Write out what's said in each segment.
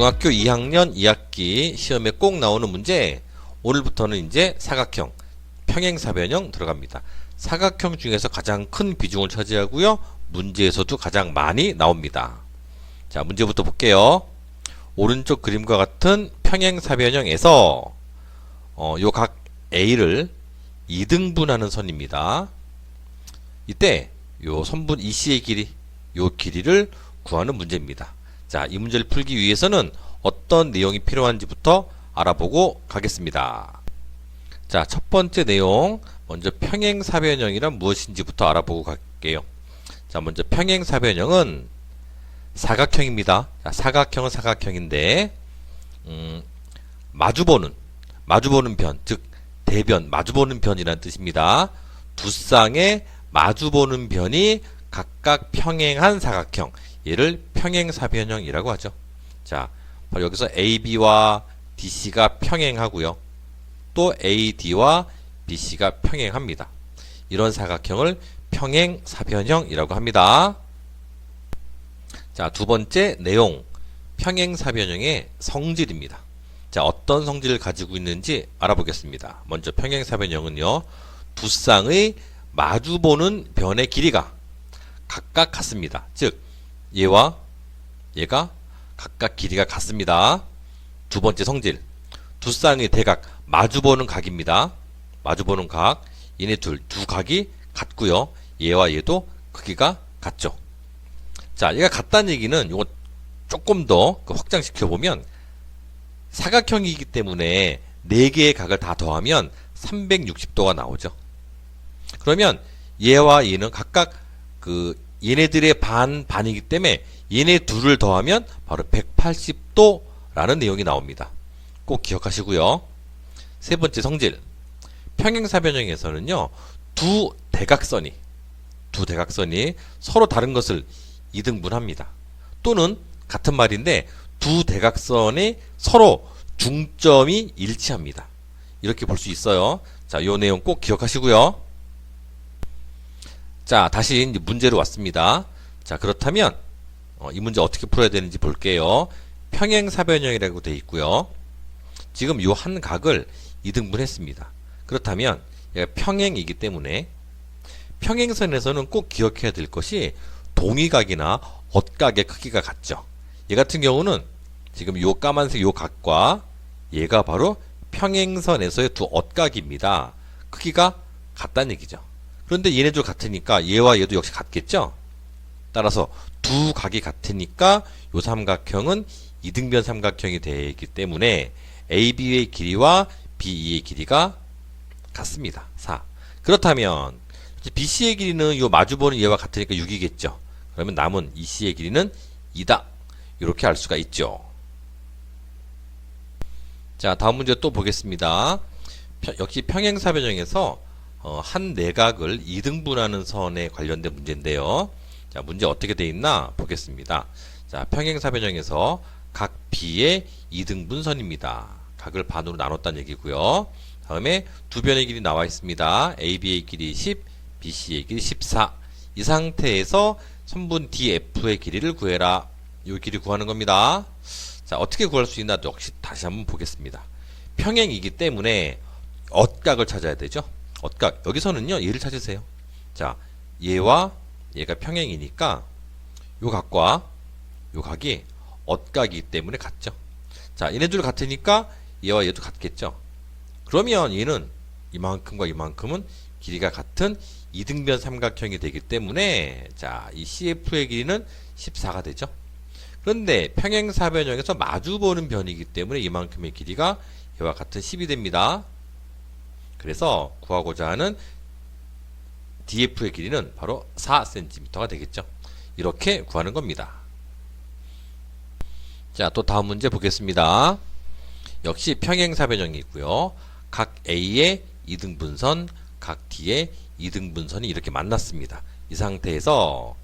중학교 2학년 2학기 시험에 꼭 나오는 문제 오늘부터는 이제 사각형 평행사변형 들어갑니다. 사각형 중에서 가장 큰 비중을 차지하고요. 문제에서도 가장 많이 나옵니다. 자, 문제부터 볼게요. 오른쪽 그림과 같은 평행사변형에서 어, 요각 A를 2등분하는 선입니다. 이때 요 선분 EC의 길이, 요 길이를 구하는 문제입니다. 자, 이 문제를 풀기 위해서는 어떤 내용이 필요한지부터 알아보고 가겠습니다. 자, 첫 번째 내용, 먼저 평행사변형이란 무엇인지부터 알아보고 갈게요. 자, 먼저 평행사변형은 사각형입니다. 자, 사각형은 사각형인데, 음, 마주보는, 마주보는 변, 즉, 대변, 마주보는 변이라는 뜻입니다. 두 쌍의 마주보는 변이 각각 평행한 사각형, 얘를 평행사변형이라고 하죠. 자, 바로 여기서 AB와 DC가 평행하고요. 또 AD와 BC가 평행합니다. 이런 사각형을 평행사변형이라고 합니다. 자, 두 번째 내용. 평행사변형의 성질입니다. 자, 어떤 성질을 가지고 있는지 알아보겠습니다. 먼저 평행사변형은요. 두 쌍의 마주보는 변의 길이가 각각 같습니다. 즉, 얘와 얘가 각각 길이가 같습니다. 두 번째 성질. 두 쌍의 대각 마주보는 각입니다. 마주보는 각. 얘네 둘, 두 각이 같고요. 얘와 얘도 크기가 같죠. 자, 얘가 같다는 얘기는 이거 조금 더그 확장시켜 보면 사각형이기 때문에 네 개의 각을 다 더하면 360도가 나오죠. 그러면 얘와 얘는 각각 그 얘네들의 반 반이기 때문에 얘네 둘을 더하면 바로 180도라는 내용이 나옵니다. 꼭 기억하시고요. 세 번째 성질. 평행사변형에서는요. 두 대각선이 두 대각선이 서로 다른 것을 이등분합니다. 또는 같은 말인데 두 대각선이 서로 중점이 일치합니다. 이렇게 볼 수 있어요. 자, 요 내용 꼭 기억하시고요. 자, 다시 이제 문제로 왔습니다. 자, 그렇다면 어, 이 문제 어떻게 풀어야 되는지 볼게요. 평행사변형이라고 되어 있고요. 지금 요 한 각을 이등분했습니다. 그렇다면 얘가 평행이기 때문에 평행선에서는 꼭 기억해야 될 것이 동의각이나 엇각의 크기가 같죠. 얘 같은 경우는 지금 요 까만색 요 각과 얘가 바로 평행선에서의 두 엇각입니다. 크기가 같다는 얘기죠. 그런데 얘네들 같으니까 얘와 얘도 역시 같겠죠? 따라서 두 각이 같으니까 요 삼각형은 이등변 삼각형이 되기 때문에 AB의 길이와 BE의 길이가 같습니다. 4. 그렇다면 BC의 길이는 요 마주보는 얘와 같으니까 6이겠죠. 그러면 남은 EC의 길이는 2다. 이렇게 알 수가 있죠. 자, 다음 문제 또 보겠습니다. 펴- 역시 평행사변형에서 어, 한 내각을 이등분하는 선에 관련된 문제인데요. 자, 문제 어떻게 돼 있나 보겠습니다. 자, 평행사변형에서 각 B의 이등분선입니다. 각을 반으로 나눴다는 얘기고요. 다음에 두 변의 길이 나와 있습니다. AB의 길이 10, BC의 길이 14. 이 상태에서 선분 DF의 길이를 구해라. 이 길이 구하는 겁니다. 자, 어떻게 구할 수 있나 역시 다시 한번 보겠습니다. 평행이기 때문에 엇각을 찾아야 되죠. 엇각. 여기서는요, 얘를 찾으세요. 자, 얘와 얘가 평행이니까 요 각과 요 각이 엇각이기 때문에 같죠. 자, 얘네들 같으니까 얘와 얘도 같겠죠. 그러면 얘는 이만큼과 이만큼은 길이가 같은 이등변 삼각형이 되기 때문에 자, 이 CF의 길이는 14가 되죠. 그런데 평행사변형에서 마주 보는 변이기 때문에 이만큼의 길이가 얘와 같은 10이 됩니다. 그래서 구하고자 하는 DF의 길이는 바로 4cm가 되겠죠. 이렇게 구하는 겁니다. 자, 또 다음 문제 보겠습니다. 역시 평행사변형이고요. 각 A의 이등분선, 각 D의 이등분선이 이렇게 만났습니다. 이 상태에서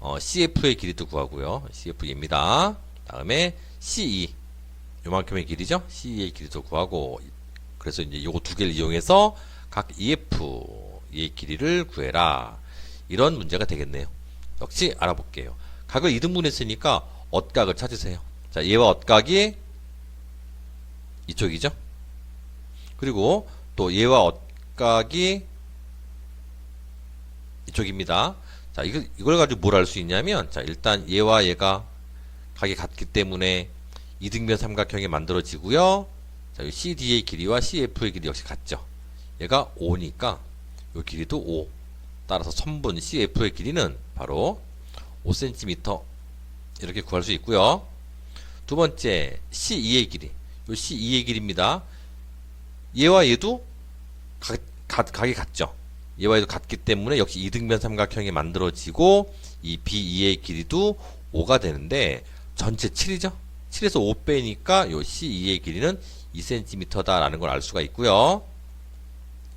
어, CF의 길이도 구하고요. CF입니다. 다음에 CE 요만큼의 길이죠. CE의 길이도 구하고 그래서 이제 요거 두 개를 이용해서 각 EF의 길이를 구해라. 이런 문제가 되겠네요. 역시 알아볼게요. 각을 이등분했으니까 엇각을 찾으세요. 자, 얘와 엇각이 이쪽이죠. 그리고 또 얘와 엇각이 이쪽입니다. 자, 이걸, 이걸 가지고 뭘 알 수 있냐면, 자, 일단 얘와 얘가 각이 같기 때문에 이등변 삼각형이 만들어지고요. 자, 이 CD의 길이와 CF의 길이 역시 같죠. 얘가 5니까 이 길이도 5. 따라서 선분 CF의 길이는 바로 5cm 이렇게 구할 수 있고요. 두 번째 C2의 길이. 이 C2의 길이입니다. 얘와 얘도 각, 각, 각이 같죠. 얘와 얘도 같기 때문에 역시 이등변 삼각형이 만들어지고 이 B2의 길이도 5가 되는데 전체 7이죠. 7에서 5 빼니까 요 C2의 길이는 2cm다라는 걸 알 수가 있고요.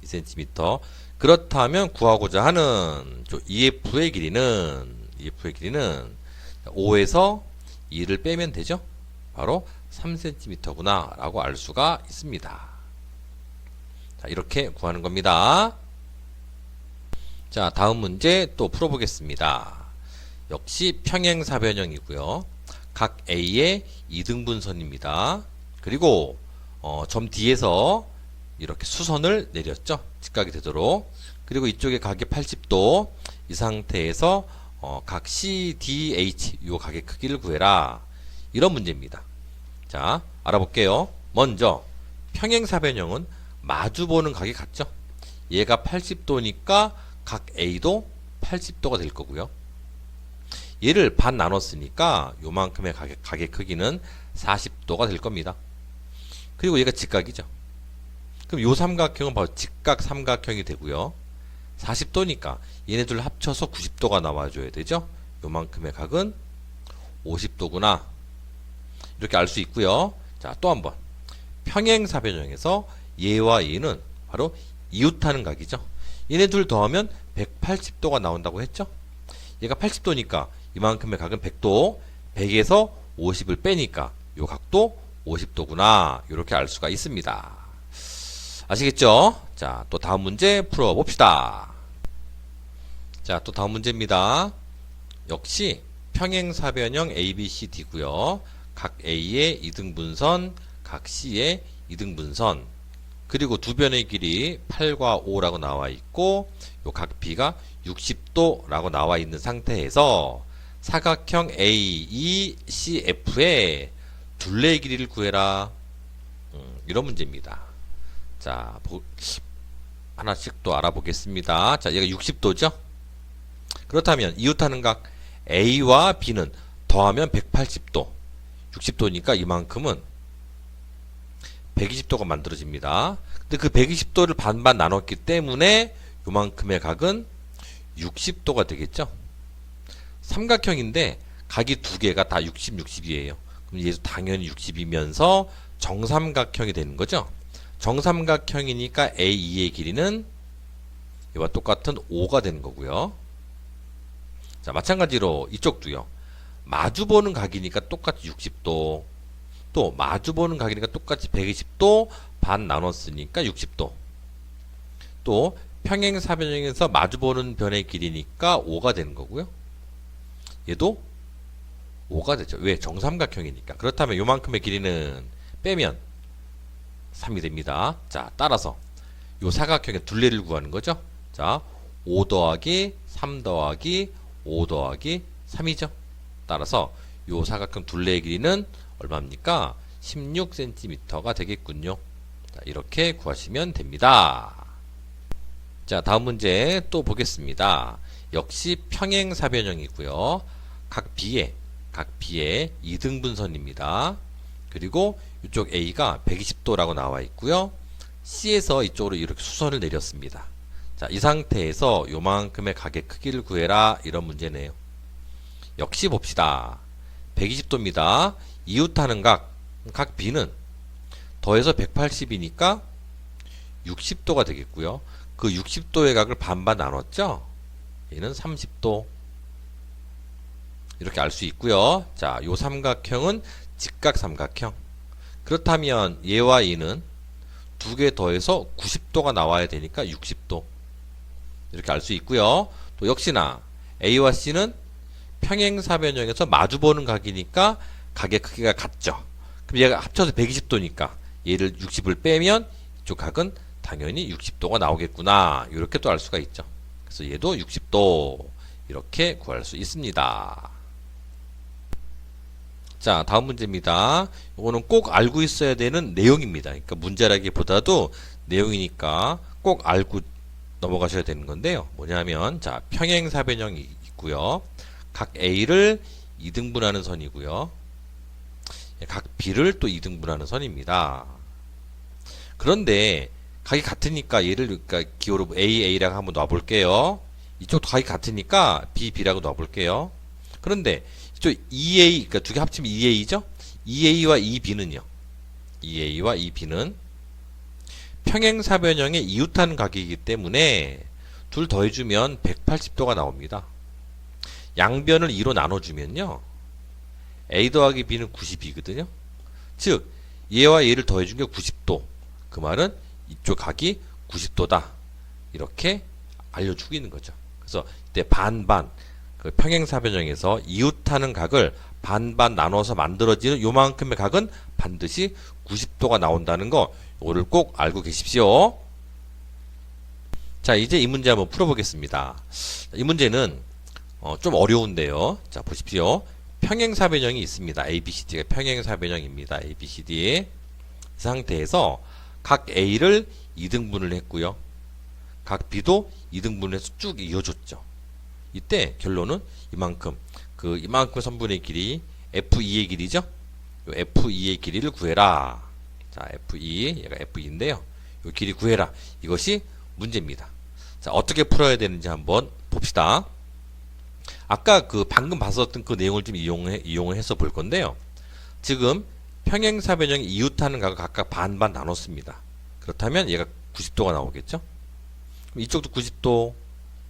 2cm. 그렇다면 구하고자 하는 저 EF의 길이는 EF의 길이는 5에서 2를 빼면 되죠. 바로 3cm구나 라고 알 수가 있습니다. 자, 이렇게 구하는 겁니다. 자, 다음 문제 또 풀어보겠습니다. 역시 평행사변형이고요. 각 A의 이등분선입니다. 그리고 어, 점 D에서 이렇게 수선을 내렸죠. 직각이 되도록. 그리고 이쪽에 각이 80도. 이 상태에서 어, 각 CDH 요 각의 크기를 구해라. 이런 문제입니다. 자, 알아볼게요. 먼저 평행사변형은 마주 보는 각이 같죠. 얘가 80도니까 각 A도 80도가 될 거고요. 얘를 반 나눴으니까 요만큼의 가게, 가게 크기는 40도가 될 겁니다. 그리고 얘가 직각이죠. 그럼 요 삼각형은 바로 직각 삼각형이 되고요. 40도니까 얘네들 합쳐서 90도가 나와줘야 되죠. 요만큼의 각은 50도구나. 이렇게 알 수 있고요. 자, 또 한번. 평행사변형에서 얘와 얘는 바로 이웃하는 각이죠. 얘네 둘 더하면 180도가 나온다고 했죠. 얘가 80도니까 이만큼의 각은 100도, 100에서 50을 빼니까 요 각도 50도구나. 이렇게 알 수가 있습니다. 아시겠죠? 자, 또 다음 문제 풀어봅시다. 자, 또 다음 문제입니다. 역시 평행사변형 ABCD고요. 각 A의 이등분선, 각 C의 이등분선, 그리고 두 변의 길이 8과 5라고 나와 있고 요 각 B가 60도라고 나와 있는 상태에서 사각형 AECF의 둘레의 길이를 구해라. 음, 이런 문제입니다. 자, 보, 하나씩 또 알아보겠습니다. 자, 얘가 60도죠? 그렇다면 이웃하는 각 A와 B는 더하면 180도. 60도니까 이만큼은 120도가 만들어집니다. 근데 그 120도를 반반 나눴기 때문에 요만큼의 각은 60도가 되겠죠? 삼각형인데 각이 두 개가 다 60, 60이에요. 그럼 얘도 당연히 60이면서 정삼각형이 되는 거죠? 정삼각형이니까 A2의 길이는 이와 똑같은 5가 되는 거고요. 자, 마찬가지로 이쪽도요. 마주보는 각이니까 똑같이 60도. 또 마주보는 각이니까 똑같이 120도 반 나눴으니까 60도. 또 평행사변형에서 마주보는 변의 길이니까 5가 되는 거고요. 얘도 5가 되죠. 왜? 정삼각형이니까. 그렇다면 요만큼의 길이는 빼면 3이 됩니다. 자, 따라서 요 사각형의 둘레를 구하는 거죠. 자, 5 더하기 3 더하기 5 더하기 3이죠. 따라서 요 사각형 둘레의 길이는 얼마입니까? 16cm가 되겠군요. 자, 이렇게 구하시면 됩니다. 자, 다음 문제 또 보겠습니다. 역시 평행 사변형이고요. 각 B의 각 B의 이등분선입니다. 그리고 이쪽 A가 120도라고 나와 있고요. C에서 이쪽으로 이렇게 수선을 내렸습니다. 자, 이 상태에서 요만큼의 각의 크기를 구해라 이런 문제네요. 역시 봅시다. 120도입니다. 이웃하는 각, 각 B는 더해서 180이니까 60도가 되겠고요. 그 60도의 각을 반반 나눴죠? 얘는 30도. 이렇게 알 수 있고요. 자, 요 삼각형은 직각 삼각형. 그렇다면 얘와 얘는 두 개 더해서 90도가 나와야 되니까 60도. 이렇게 알 수 있고요. 또 역시나 A와 C는 평행사변형에서 마주보는 각이니까 각의 크기가 같죠. 그럼 얘가 합쳐서 120도니까 얘를 60을 빼면 이쪽 각은 당연히 60도가 나오겠구나. 이렇게 또 알 수가 있죠. 그래서 얘도 60도 이렇게 구할 수 있습니다. 자, 다음 문제입니다. 이거는 꼭 알고 있어야 되는 내용입니다. 그러니까 문제라기보다도 내용이니까 꼭 알고 넘어가셔야 되는 건데요. 뭐냐면 자, 평행 사변형이 있고요. 각 A를 2등분하는 선이고요. 각 B를 또 2등분하는 선입니다. 그런데 각이 같으니까 얘를 그러니까 기호로 A, A라고 한번 놔볼게요. 이쪽도 각이 같으니까 B, B라고 놔볼게요. 그런데 이쪽 2A, 그러니까 두 개 합치면 2A죠? 2A와 2B는요. 2A와 2B는 평행사변형의 이웃하는 각이기 때문에 둘 더해주면 180도가 나옵니다. 양변을 2로 나눠주면요. A 더하기 B는 90이거든요. 즉, 얘와 얘를 더해준 게 90도. 그 말은 이쪽 각이 90도다. 이렇게 알려주고 있는 거죠. 그래서 이때 반반, 그 평행사변형에서 이웃하는 각을 반반 나눠서 만들어지는 요만큼의 각은 반드시 90도가 나온다는 거, 이거를 꼭 알고 계십시오. 자, 이제 이 문제 한번 풀어보겠습니다. 이 문제는 어, 좀 어려운데요. 자, 보십시오. 평행사변형이 있습니다. ABCD가 평행사변형입니다. ABCD. 이 상태에서 각 A를 2등분을 했고요. 각 B도 2등분을 해서 쭉 이어줬죠. 이때 결론은 이만큼 그 이만큼 선분의 길이 F2의 길이죠. 요 F2의 길이를 구해라. 자, F2 얘가 F2인데요. 요 길이 구해라. 이것이 문제입니다. 자, 어떻게 풀어야 되는지 한번 봅시다. 아까 그 방금 봤었던 그 내용을 좀 이용해 이용을 해서 볼 건데요. 지금 평행사변형이 이웃하는 각을 각각 반반 나눴습니다. 그렇다면 얘가 90도가 나오겠죠? 이쪽도 90도,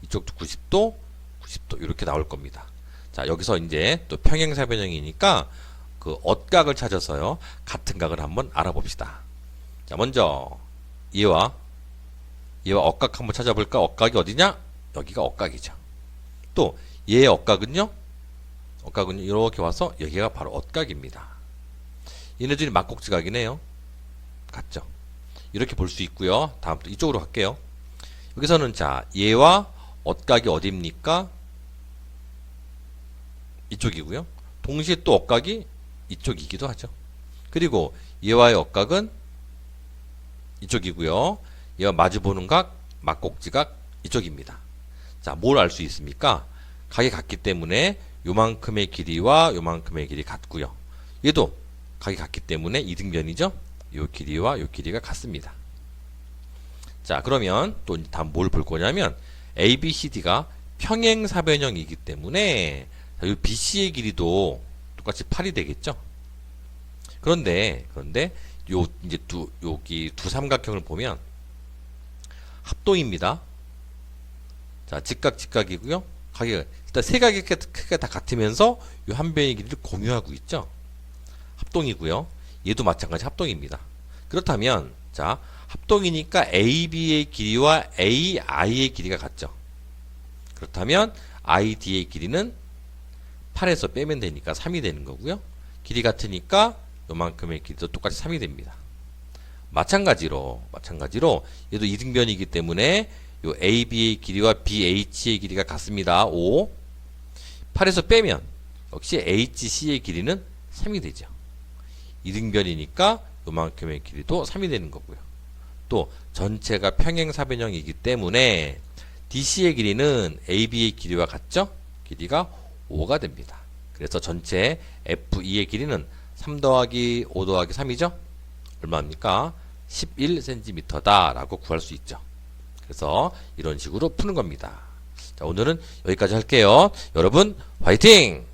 이쪽도 90도, 90도 이렇게 나올 겁니다. 자, 여기서 이제 또 평행사변형이니까 그 엇각을 찾아서요. 같은 각을 한번 알아봅시다. 자, 먼저 얘와 얘와 엇각 한번 찾아볼까? 엇각이 어디냐? 여기가 엇각이죠. 또 얘의 엇각은요? 엇각은 이렇게 와서 여기가 바로 엇각입니다. 얘네들이 막곡지각이네요. 같죠? 이렇게 볼 수 있고요. 다음 또 이쪽으로 갈게요. 여기서는 자 얘와 엇각이 어디입니까? 이쪽이고요. 동시에 또 엇각이 이쪽이기도 하죠. 그리고 얘와의 엇각은 이쪽이고요. 얘와 마주보는 각, 막곡지각 이쪽입니다. 자, 뭘 알 수 있습니까? 각이 같기 때문에 요만큼의 길이와 요만큼의 길이 같고요. 얘도 각이 같기 때문에 이등변이죠. 요 길이와 요 길이가 같습니다. 자, 그러면 또 다음 뭘 볼 거냐면 A, B, C, D가 평행사변형이기 때문에 자, 요 BC의 길이도 똑같이 8이 되겠죠. 그런데 그런데 요 이제 두 여기 두 삼각형을 보면 합동입니다. 자, 직각 직각이고요. 각이 일단 세 각의 크기가 다 같으면서 요한 변의 길이를 공유하고 있죠. 합동이고요. 얘도 마찬가지 합동입니다. 그렇다면 자, 합동이니까 AB의 길이와 AI의 길이가 같죠. 그렇다면 ID의 길이는 8에서 빼면 되니까 3이 되는 거고요. 길이 같으니까 요만큼의 길이도 똑같이 3이 됩니다. 마찬가지로 마찬가지로 얘도 이등변이기 때문에 요 AB의 길이와 BH의 길이가 같습니다. 5. 8에서 빼면 역시 HC의 길이는 3이 되죠. 이등변이니까 요만큼의 길이도 3이 되는 거고요. 또 전체가 평행사변형이기 때문에 DC의 길이는 AB의 길이와 같죠? 길이가 5가 됩니다. 그래서 전체 F2의 길이는 3 더하기 5 더하기 3이죠? 얼마입니까? 11cm다 라고 구할 수 있죠. 그래서 이런 식으로 푸는 겁니다. 자, 오늘은 여기까지 할게요. 여러분, 화이팅!